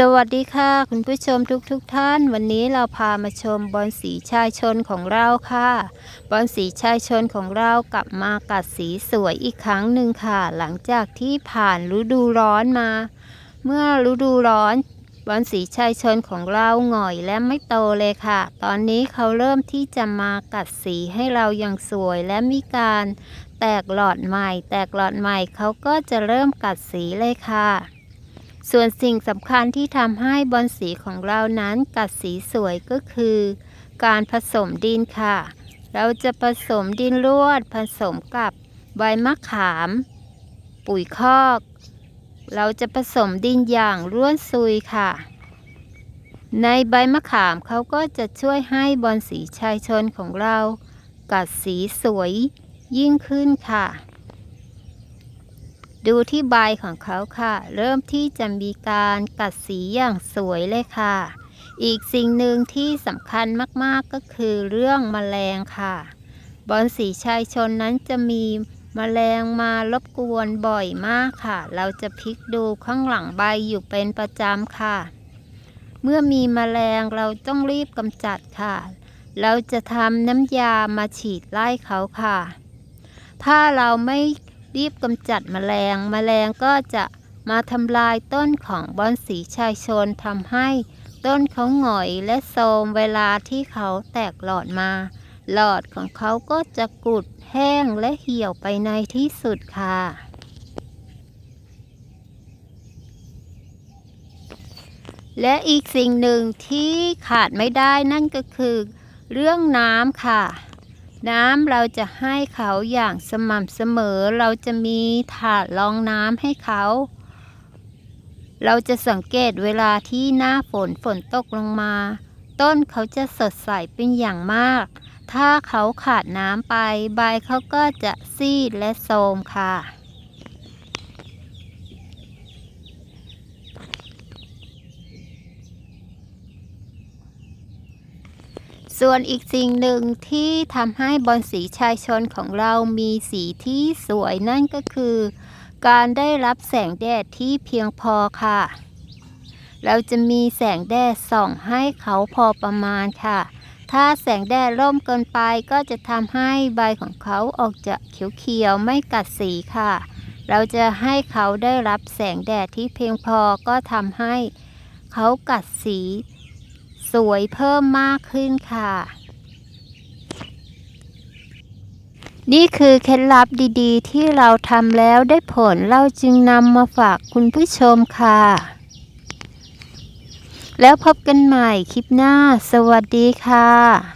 สวัสดีค่ะ คุณผู้ชมทุกๆทท่าน วันนี้เราพามาชมบอลสีชายชนของเราค่ะบอลสีชายชนของเรากลับมากัดสีสวยอีกครั้งหนึ่งค่ะ หลังจากที่ผ่านฤดูร้อนมา เมื่อฤดูร้อนบอลสีชายชนของเราหง่อยและไม่โตเลยค่ะ ตอนนี้เขาเริ่มที่จะมากัดสีให้เราอย่างสวยและมีการ แตกหลอดใหม่ แตกหลอดใหม่เขาก็จะเริ่มกัดสีเลยค่ะ ส่วนสิ่งสำคัญที่ทำให้บอลสีของเรานั้นกัดสีสวยก็คือ การผสมดินค่ะ เราจะผสมดินลวดผสมกับใบมะขาม ปุ๋ยคอก เราจะผสมดินอย่างร่วนซุยค่ะ ในใบมะขามเขาก็จะช่วยให้บอลสีชายชนของเรา กัดสีสวยยิ่งขึ้นค่ะ ดูที่ใบของเขาค่ะ เริ่มที่จะมีการกัดสีอย่างสวยเลยค่ะ อีกสิ่งหนึ่งที่สำคัญมากๆก็คือเรื่องแมลงค่ะ บอลสีชายชนนั้นจะมีแมลงมารบกวนบ่อยมากค่ะ เราจะพลิกดูข้างหลังใบอยู่เป็นประจำค่ะ เมื่อมีแมลงเราต้องรีบกำจัดค่ะ เราจะทำน้ำยามาฉีดไล่เขาค่ะ ถ้าเราไม่ รีบกำจัดแมลงแมลงก็จะมาทำลายต้นของบอนสีชายชนทำให้ต้นเขาหงอยและโทมเวลาที่เขาแตกหลอดมา หลอดของเขาก็จะกุดแห้งและเหี่ยวไปในที่สุดค่ะและอีกสิ่งหนึ่งที่ขาดไม่ได้นั่นก็คือ เรื่องน้ำค่ะ น้ำเราจะให้เขาอย่างสม่ำเสมอ เราจะมีถาดรองน้ำให้เขา เราจะสังเกตเวลาที่หน้าฝนฝนตกลงมา ต้นเขาจะสดใสเป็นอย่างมาก ถ้าเขาขาดน้ำไปใบเขาก็จะซีดและโทรมค่ะ ส่วนอีกสิ่งหนึ่งที่ทำให้บอลสีชายชนของเรามีสีที่สวยนั่นก็คือ การได้รับแสงแดดที่เพียงพอค่ะ เราจะมีแสงแดดส่องให้เขาพอประมาณค่ะ ถ้าแสงแดดร่มเกินไปก็จะทำให้ใบของเขาออกจะเขียวๆไม่กัดสีค่ะ เราจะให้เขาได้รับแสงแดดที่เพียงพอก็ทำให้เขากัดสี สวยเพิ่มมากขึ้นค่ะ นี่คือเคล็ดลับดีๆ ที่เราทำแล้วได้ผลเราจึงนำมาฝากคุณผู้ชมค่ะ แล้วพบกันใหม่คลิปหน้า สวัสดีค่ะ